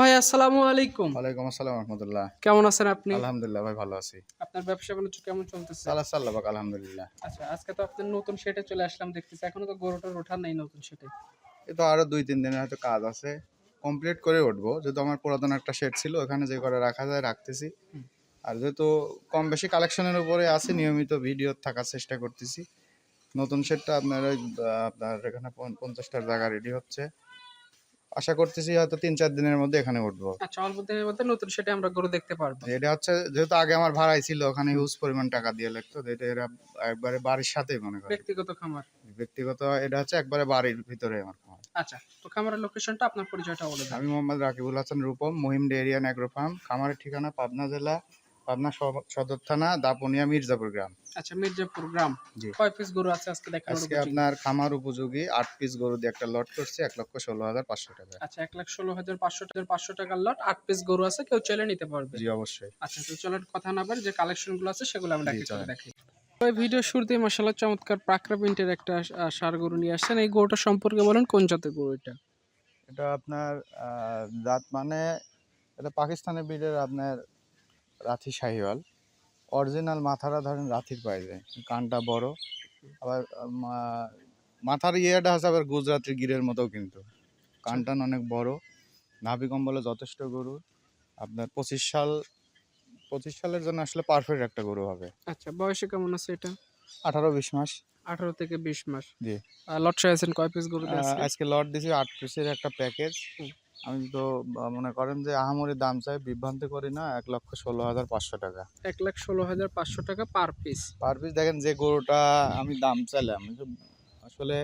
ভাই আসসালামু আলাইকুম। ওয়ালাইকুম আসসালাম রহমতুল্লাহ। কেমন আছেন আপনি? আলহামদুলিল্লাহ ভাই ভালো আছি। আপনার ব্যবসা বাণিজ্য কেমন চলতেছে? সাল্লাহ সাল্লাহ বাক আলহামদুলিল্লাহ। আচ্ছা আজকে তো আপনার নতুন সেটে চলে আসলাম দেখতেছি এখনও তো গরুটার ওঠার নাই নতুন সেটে। এই তো আরও দুই তিন দিনের হয়তো কাজ আছে। কমপ্লিট করে উঠবো। যেহেতু আমার পুরাতন একটা শেড ছিল ওখানে যে করে রাখা যায় রাখতেছি। আর যেহেতু কম বেশি কালেকশনের উপরে আছে নিয়মিত ভিডিও থাকার চেষ্টা করতেছি। নতুন শেডটা আপনার ওই আপনার এখানে পঞ্চ- পঞ্চাশটার জায়গা রেডি হচ্ছে। আশা করতেছি হয়তো তিন চার দিনের মধ্যে এখানে উঠবো। আচ্ছা অল্প দিনের মধ্যে নতুন সেটে আমরা গরু দেখতে পারব। এটা হচ্ছে যেহেতু আগে আমার ভাড়াই ছিল ওখানে হিউজ পরিমাণ টাকা দিয়ে লাগতো এটা এরা একবারে বাড়ির সাথেই মনে করে। ব্যক্তিগত খামার? ব্যক্তিগত এটা হচ্ছে একবারে বাড়ির ভিতরে আমার খামার। আচ্ছা তো খামারের লোকেশনটা আপনার পরিচয়টা বলে আমি Mohammad Rakibul Hasan Rupam Mahim Derian agro farm খামারের ঠিকানা পাবনা জেলা পাবনা সদর থানা দাপনিয়া মির্জাপুর গ্রাম। আচ্ছা মির্জাপুর গ্রাম। জি। কয় পিস গরু আছে আজকে দেখানোর আজকে আপনার খামার উপযোগী আট পিস গরু দিয়ে একটা লট করছে এক লক্ষ ষোলো হাজার পাঁচশো টাকা। আচ্ছা এক লক্ষ ষোলো হাজার পাঁচশো টাকার পাঁচশো টাকার লট আট পিস গরু আছে কেউ চলে নিতে পারবে? জি অবশ্যই। আচ্ছা তো চলেন কথা না বলে যে কালেকশনগুলো আছে সেগুলো আমরা জি, দেখি। ওই ভিডিও শুরুতে মাসাল্লাহ চমৎকার প্রাকরা প্রিন্টের একটা সার গরু নিয়ে আসছেন। এই গরুটা সম্পর্কে বলেন কোন জাতের গরু এটা? এটা আপনার জাত মানে এটা পাকিস্তানের ব্রিডের আপনার রাথি শাহিওয়াল। অরিজিনাল মাথাটা ধরেন রাথির পাই যায় কানটা বড়। আবার মাথার ইয়েটা আছে আবার গুজরাটের গিরের মতো কিন্তু। কানটান অনেক বড়। নাভি কম্বলে যথেষ্ট গরু। আপনার পঁচিশ সাল পঁচিশ সালের জন্য আসলে পারফেক্ট একটা গরু হবে। আচ্ছা বয়সে কেমন আছে এটা? আঠারো বিশ মাস। আঠারো থেকে বিশ মাস। জি। লট চাইছেন কয় পিস গরু আজকে লট দিছি আট পিসের একটা প্যাকেজ। আমি তো মনে করেন যে আহামরি দাম চাই বিভ্রান্তি করি না এক লক্ষ ষোলো হাজার পাঁচশো টাকা। এক লাখ ষোলো হাজার পাঁচশো টাকা পার পিস পার পিস দেখেন যে গরুটা আমি দাম চাইলাম আসলে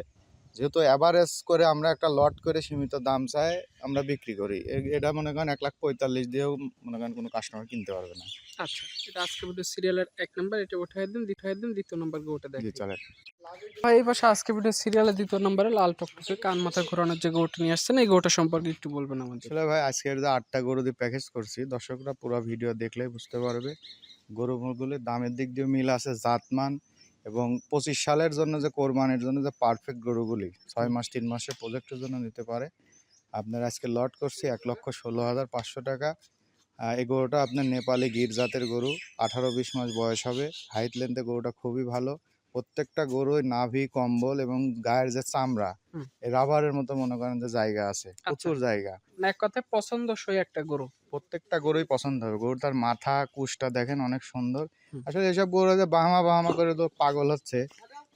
যেহেতু অ্যাভারেজ করে আমরা একটা লট করে সীমিত দাম চাই আমরা বিক্রি করি। এটা মনে করেন এক লাখ পঁয়তাল্লিশ দিয়েও মনে করেন কোনো কাস্টমার কিনতে পারবে না। আচ্ছা এটা আজকে ভিডিও সিরিয়ালের এক নাম্বার এটা উঠাই দিন দ্বিতীয় দিন দ্বিতীয় নাম্বার গরুটা জি দেখি চলে এই পাশে আজকে ভিডিও সিরিয়ালের দ্বিতীয় নম্বরে লাল টকটকে কান মাথা ঘোরানোর যে গরুটা নিয়ে আসছেন এই গরুটা সম্পর্কে একটু বলবেন আমাদের। আসলে ভাই আজকের যে আটটা গরু দিয়ে প্যাকেজ করছি দর্শকরা পুরো ভিডিও দেখলেই বুঝতে পারবে। গরুগুলির দামের দিক দিয়ে মিল আছে জাতমান এবং পঁচিশ সালের জন্য যে কোরবানির জন্য যে পারফেক্ট গরুগুলি, ছয় মাস, তিন মাসের প্রজেক্টের জন্য নিতে পারে। আপনার আজকে লট করছি এক লক্ষ ষোলো হাজার পাঁচশো টাকা। এই গরুটা আপনার নেপালি গির জাতের গরু, আঠারো, বিশ মাস বয়স হবে। হাইট লেন্থে গরুটা খুবই ভালো। প্রত্যেকটা গরুই নাভি কম্বল এবং গায়ের যে চামড়া রাবারের মতো মনে করেন যে জায়গা আছে প্রচুর জায়গা। মানে এক কথায় পছন্দসই একটা গরু। প্রত্যেকটা গরুই পছন্দ হবে। গরুর তার মাথা কুশটা দেখেন অনেক সুন্দর। আসলে এসব গরু যে বাহামা বাহামা করে তো পাগল হচ্ছে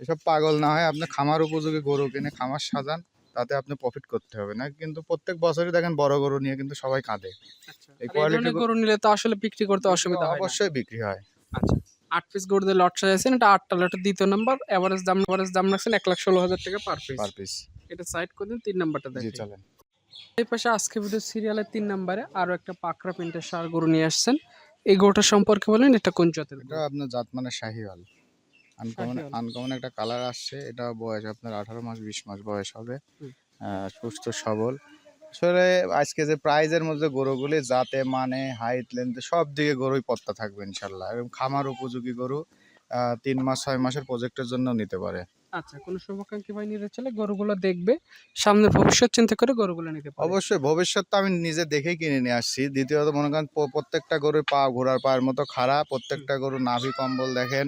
এসব পাগল না হয় আপনি খামার উপযোগী গরু কিনে খামার সাজান তাতে আপনি প্রফিট করতে হবে না। কিন্তু প্রত্যেক বছরই দেখেন বড় গরু নিয়ে কিন্তু সবাই কাঁদে। আচ্ছা। এই গরু- গরু নিলে তো আসলে বিক্রি করতে অসুবিধা অবশ্যই বিক্রি হয়। আচ্ছা। আট পিস গরু দিয়ে লট সাজাইছেন। এটা আটটা লটের দ্বিতীয় নাম্বার এভারেজ দাম এভারেজ দাম রাখছেন এক লাখ ষোলো হাজার টাকা পার পিস পার পিস এটা সাইড করে দিন তিন নাম্বারটা দেখি চলেন। এই পাশে আজকে ভিডিও সিরিয়ালের তিন নাম্বারে আরও একটা পাকড়া প্রিন্টের সার গরু নিয়ে আসছেন। এই গরুটা সম্পর্কে বলেন এটা কোন জাতের এটা আপনার জাত মানে শাহিওয়াল। আনকমন। আনকমন একটা কালার আসছে। এটা বয়স আপনার আঠারো মাস বিশ মাস বয়স হবে। সুস্থ সবল। আসলে আজকে যে প্রাইজের মধ্যে গরুগুলি জাতে মানে হাইট লেন্থ সব দিকে গরুই পত্তা থাকবে ইনশাল্লাহ। এবং খামার উপযোগী গরু তিন মাস ছয় মাসের প্রজেক্টের জন্য নিতে পারে। আচ্ছা কোন শুভাকাঙ্ক্ষী ভাই নিতে চলে গরুগুলো দেখবে সামনে ভবিষ্যৎ চিন্তা করে গরুগুলো নিতে পারে। অবশ্যই ভবিষ্যৎ তো আমি নিজে দেখেই কিনে নিয়ে আসছি। দ্বিতীয়ত মনে করেন প্রত্যেকটা গরুর পা ঘোড়ার পায়ের মতো খারাপ প্রত্যেকটা গরু নাভি কম্বল দেখেন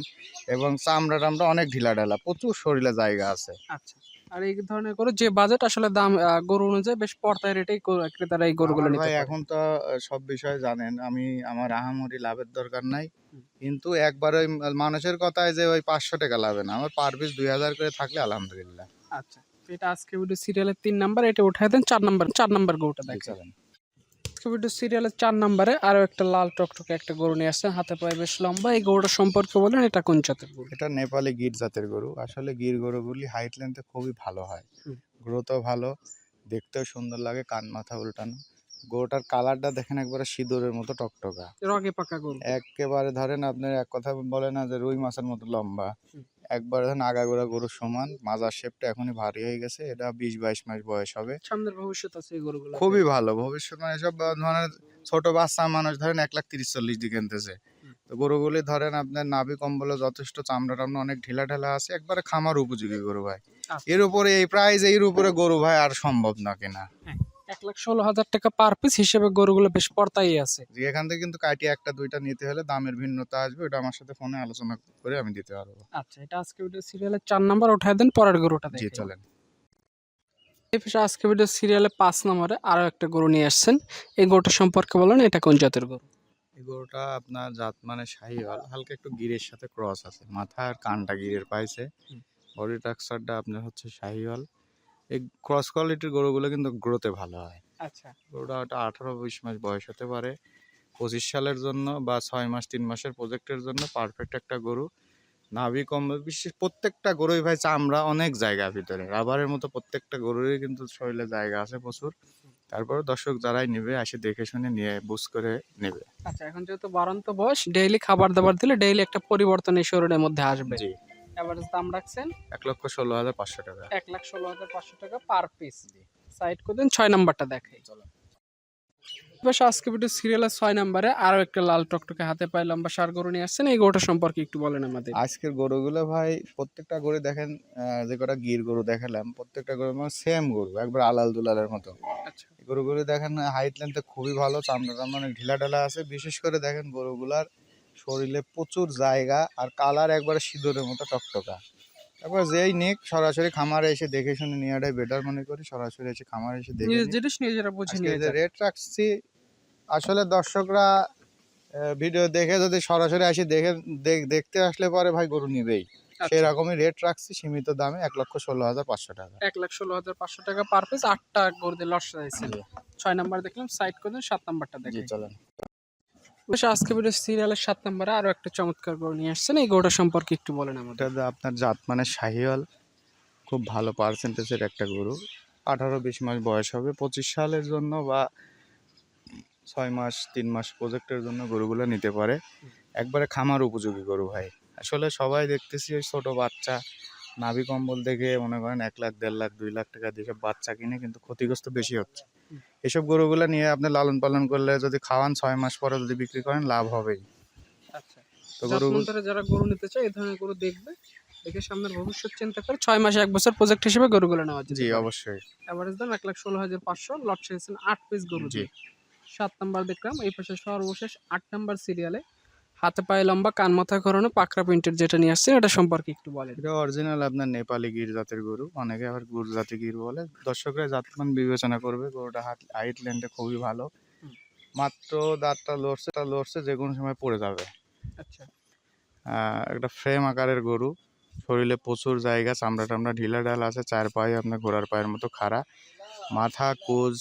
এবং চামড়া টামড়া অনেক ঢিলা ঢালা প্রচুর শরীরে জায়গা আছে। আচ্ছা। আর এই ধরনের গরু যে বাজেট আসলে দাম গরু অনুযায়ী বেশ পর্দায় রেটেই ক্রেতারা এই গরুগুলো নিতে ভাই পারে। এখন তো সব বিষয়ে জানেন আমি আমার আহামরি লাভের দরকার নাই। কিন্তু একবার ওই মানুষের কথায় যে ওই পাঁচশো টাকা লাভে না আমার পার পিস দুই হাজার করে থাকলে আলহামদুলিল্লাহ। আচ্ছা এটা আজকে ভিডিও সিরিয়ালের তিন নাম্বার এটা উঠাই দেন চার নাম্বার চার নাম্বার গরুটা দেখাবেন আজকে ভিডিও সিরিয়ালের চার নাম্বারে আরও একটা লাল টকটকে একটা গরু নিয়ে আসছেন। হাতে পায়ে বেশ লম্বা। এই গরুটা সম্পর্কে বলেন এটা কোন জাতের গরু? এটা নেপালি গির জাতের গরু। আসলে গির গরুগুলি হাইট লেন্থে খুবই ভালো হয়। গ্রোথও ভালো দেখতেও সুন্দর লাগে কান মাথা উল্টানো। গরুটার কালারটা দেখেন একবারে সিঁদুরের মতো টকটকা। রগে পাকা গরু। একেবারে ধরেন আপনার এক কথা বলে না যে রুই মাছের মতো লম্বা। একবারে ধরেন আগাগোড়া গরুর সমান মাজার শেপটা এখনই ভারী হয়ে গেছে এটা বিশ বাইশ মাস বয়স হবে। সামনের ভবিষ্যৎ আছে এই গরুগুলো খুবই ভালো ভবিষ্যৎ মানে সব ধরেন ছোট বাচ্চা মানুষ ধরেন এক লাখ তিরিশ চল্লিশ দিয়ে কিনতেছে। তো গরুগুলি ধরেন আপনার নাভি কম্বলে যথেষ্ট চামড়া টামড়া অনেক ঢিলা ঢালা আছে একবারে খামার উপযোগী গরু ভাই। আচ্ছা। এর উপরে এই প্রাইস এর উপরে গরু ভাই আর সম্ভব না কেনা। এক লাখ ষোলো হাজার টাকা পার পিস হিসেবে গরুগুলো বেশ পর্তাই আছে। এখান থেকে কিন্তু কাটি একটা দুইটা নিতে হলে দামের ভিন্নতা আসবে ওটা আমার সাথে ফোনে আলোচনা করে আমি দিতে পারব। আচ্ছা এটা আজকে ভিডিও সিরিয়ালের চার নাম্বার দেন পরের গরুটা জি দেখি চলেন। এই পাশে আজকে ভিডিও সিরিয়ালে পাঁচ নম্বরে আরও একটা গরু নিয়ে আসছেন। এই গরুটা সম্পর্কে বলেন এটা কোন জাতের গরু? এই গরুটা আপনার জাত মানে শাহিওয়াল হালকা একটু গিরের সাথে ক্রস আছে। মাথা আর কানটা গিরের পাইছে। বডি স্ট্রাকচারটা আপনার হচ্ছে শাহিওয়াল এই ক্রস কোয়ালিটির গরুগুলো কিন্তু গ্রোতে ভালো হয়। আচ্ছা। গরুটা ওটা আঠারো বিশ মাস বয়স হতে পারে। পঁচিশ সালের জন্য বা ছয় মাস তিন মাসের প্রজেক্টের জন্য পারফেক্ট একটা গরু। নাভি কম বিশেষ প্রত্যেকটা গরুই ভাই চামড়া অনেক জায়গা ভিতরে। রাবারের মতো প্রত্যেকটা গরুরই কিন্তু শরীরে জায়গা আছে প্রচুর। তারপরে দর্শক যারাই নেবে আসে দেখে শুনে নিয়ে বুঝ করে নেবে। আচ্ছা এখন যেহেতু বারান্ত বয়স ডেইলি খাবার দাবার দিলে ডেইলি একটা পরিবর্তন এই শরীরের মধ্যে আসবে। জি। এভারেজ দাম রাখছেন? এক লক্ষ ষোলো হাজার পাঁচশো টাকা। এক লাখ ষোলো হাজার পাঁচশো টাকা পার পিস সাইড করে দিন ছয় নাম্বারটা দেখাই। চলো। আজকে ভিডিও সিরিয়ালের ছয় নাম্বারে আরও একটা লাল টকটকে হাতে পাই লম্বা সার গরু নিয়ে আসছেন। এই গরুটা সম্পর্কে একটু বলেন আমাদের। আজকের গরুগুলো ভাই প্রত্যেকটা গরু দেখেন যে কটা গির গরু দেখালাম প্রত্যেকটা গরু সেম গরু একবার আলাল দুলালের মতো। আচ্ছা। গরুগুলো দেখেন হাইট লেন্থে খুবই ভালো চামড়া টামড়া অনেক ঢিলা ঢালা আছে। বিশেষ করে দেখেন গরুগুলার শরীরে প্রচুর জায়গা আর কালার একবারে সিঁদুরের মতো টকটকা। তারপর যেই নিক সরাসরি খামারে এসে দেখে শুনে নেওয়াটাই বেটার মনে করি। সরাসরি এসে খামারে এসে দেখে বুঝে নিয়ে রেট রাখছি আসলে দর্শকরা ভিডিও দেখে যদি সরাসরি আসি দেখে দেখ- দেখতে আসলে পরে ভাই গরু নিবেই। আচ্ছা। সেরকমই রেট রাখছি সীমিত দামে এক লক্ষ ষোলো হাজার পাঁচশো টাকা। এক লাখ ষোলো হাজার পাঁচশো টাকা পার পিস আটটা গরু দিয়ে লস ছয় নাম্বার দেখলাম সাইড করে সাত নাম্বারটা জি দেখেন। চলেন। বেশ আজকে ভিডিও সিরিয়ালের সাত নাম্বারে আরও একটা চমৎকার গরু নিয়ে আসছেন। এই গরুটা সম্পর্কে একটু বলেন আমাদের। আপনার জাত মানে শাহিওয়াল, খুব ভালো পার্সেন্টেজের একটা গরু। আঠারো বিশ মাস বয়স হবে। পঁচিশ সালের জন্য বা ছয় মাস, তিন মাস প্রজেক্টের জন্য গরুগুলো নিতে পারে। একবারে খামার উপযোগী গরু ভাই। আসলে সবাই দেখতেছি ওই ছোটো বাচ্চা, নাভি কম্বল দেখে মনে করেন এক লাখ, দেড় লাখ, দুই লাখ টাকা দিয়ে বাচ্চা কিনে কিন্তু ক্ষতিগ্রস্ত বেশি হচ্ছে। এসব গরুগুলো নিয়ে আপনি লালন পালন করলে যদি খাওয়ান ছয় মাস পরে যদি বিক্রি করেন লাভ হবেই। আচ্ছা। তো গরু যারা গরু নিতে চায় এই ধরনের গরু দেখবে দেখে সামনের ভবিষ্যৎ চিন্তা করে ছয় মাসে এক বছর প্রজেক্ট হিসেবে গরুগুলো নেওয়া জি অবশ্যই। দাম এক লাখ ষোলো হাজার পাঁচশো লট আট পিস গরু জি। সাত নাম্বার দেখলাম এই পাশে সর্বশেষ আট নাম্বার সিরিয়ালে হাতে পায়ে লম্বা কান মাথা করানো পাকড়া প্রিন্টের যেটা নিয়ে আসছেন এটা সম্পর্কে একটু বলেন। এটা অরিজিনাল আপনার নেপালি গির জাতের গরু অনেকে আবার গুর জাতি গির বলে। দর্শকরা জাতমান বিবেচনা করবে গরুটা হাইট লেন্থে খুবই ভালো। মাত্র দাঁতটা লড়ছে তা লড়ছে যে কোনো সময় পড়ে যাবে। আচ্ছা। একটা ফ্রেম আকারের গরু শরীরে প্রচুর জায়গা চামড়া টামড়া ঢিলা ডাল আছে চার পায়ে আপনার ঘোড়ার পায়ের মতো খাড়া। মাথা কোজ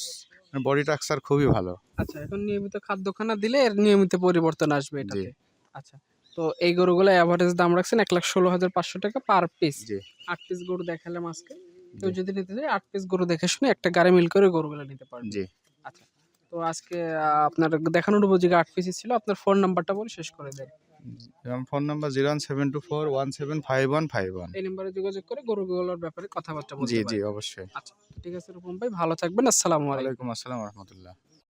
বডি স্ট্রাকচার খুবই ভালো। আচ্ছা এখন নিয়মিত খাদ্যখানা দিলে এর নিয়মিত পরিবর্তন আসবে এটাতে। আচ্ছা তো এই গরুগুলো এভারেজ দাম রাখছেন এক লাখ ষোলো হাজার পাঁচশো টাকা পার পিস জি। আট পিস গরু দেখালাম আজকে। কেউ যদি নিতে চায় আট পিস গরু দেখে শুনে একটা গাড়ি মিল করে গরুগুলো নিতে পারবে। জি। আচ্ছা তো আজকে আপনার দেখানোর উপযোগী আট পিসই ছিল আপনার ফোন নাম্বারটা বলে শেষ করে দেন। Phone number zero one seven two four one seven five one five one এই নাম্বারে যোগাযোগ করে গরুগুলোর ব্যাপারে কথাবার্তা বলতে জি জি অবশ্যই। আচ্ছা ঠিক আছে রূপম ভাই ভালো থাকবেন। আসসালামু আলাইকুম। আসসালাম রহমতুল্লাহ।